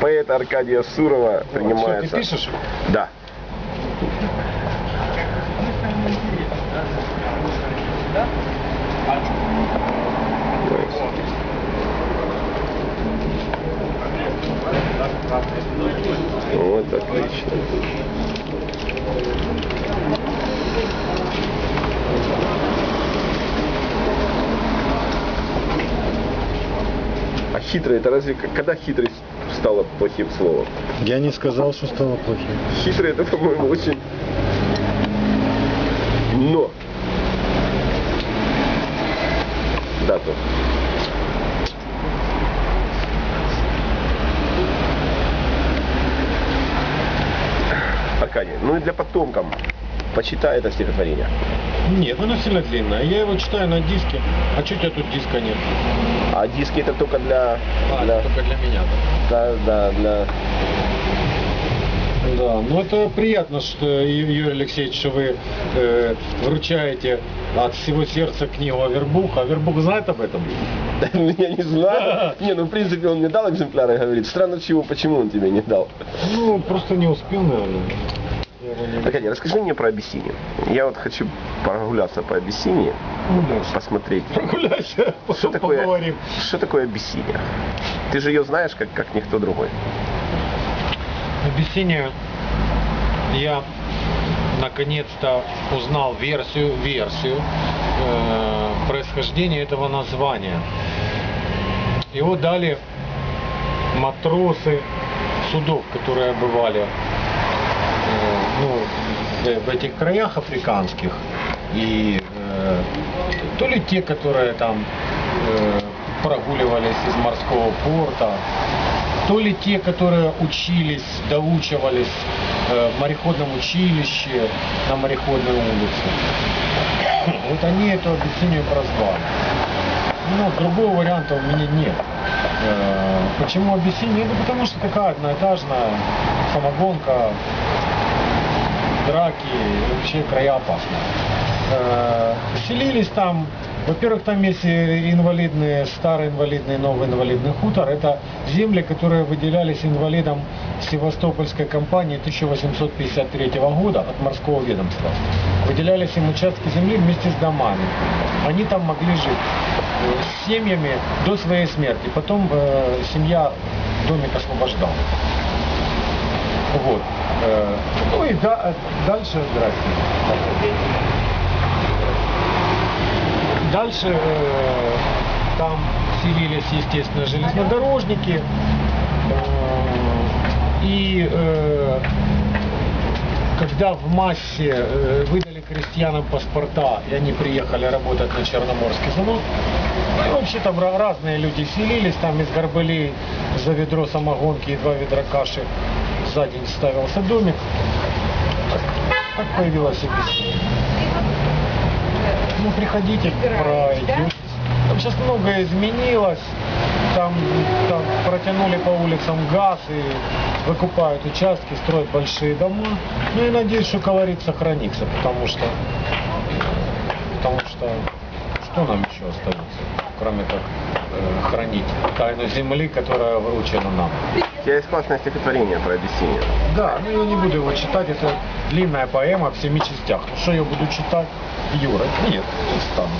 поэта Аркадия Сурова Что, принимается. ты пишешь? Да. Вот отлично. А хитрый, это разве когда хитрость стала плохим словом? Я не сказал, что стало плохим. Хитрый это, по-моему, очень... Но. Дату. Аркадий, ну и для потомкам почитай это стихотворение. Нет, оно сильно длинное. Я его читаю на диске. А что у тебя тут диска нет? А диски это только для... А, для- только для меня. да, да, для... Да, ну это приятно, что, Юрий Алексеевич, что вы э, вручаете от всего сердца книгу Авербух. Авербух знает об этом? Ну, Я не знаю. Не, ну в принципе он мне дал экземпляры говорит. Странно чего, почему он тебе не дал. Ну, просто не успел, наверное. Аркадий, расскажи мне про Абиссинию. Я вот хочу прогуляться по Абиссинии, Прогуляйся. посмотреть. Прогуляйся, Что такое, поговорим. что такое Абиссиния? Ты же ее знаешь, как, как никто другой. Абиссиния я наконец-то узнал версию, версию э, происхождения этого названия. Его дали матросы судов, которые бывали ну, в, в этих краях африканских. И э, то ли те, которые там э, прогуливались из морского порта, то ли те, которые учились, доучивались э, в мореходном училище на мореходной улице. Вот они эту объяснение прозвали. Ну, другого варианта у меня нет. Э, Почему объяснение? Ну, потому что такая одноэтажная самогонка, драки, и вообще края опасные. Э, Селились там, во-первых, там есть инвалидные, старый инвалидный, новый инвалидный хутор. Это земли, которые выделялись инвалидам Севастопольской компании 1853 года от морского ведомства. Выделялись им участки земли вместе с домами. Они там могли жить э, с семьями до своей смерти. Потом э, семья домик освобождала. Вот. И да- дальше, здрасте. Дальше э, там селились, естественно, железнодорожники. Э, И э, когда в массе э, выдали крестьянам паспорта, и они приехали работать на Черноморский завод, ну вообще там разные люди селились, там из горбылей за ведро самогонки и два ведра каши за день ставился домик. Так появилась объяснение. Ну, приходите, пройдете. Там сейчас многое изменилось. Там, там протянули по улицам газ и выкупают участки, строят большие дома. Ну и надеюсь, что колорит сохранится, потому что, потому что, что нам еще остается, кроме как э, хранить тайну земли, которая вручена нам. У тебя есть классное стихотворение про Абиссинию. Да, ну я не буду его читать, это длинная поэма в семи частях. Что я буду читать? Юра, нет, не стану.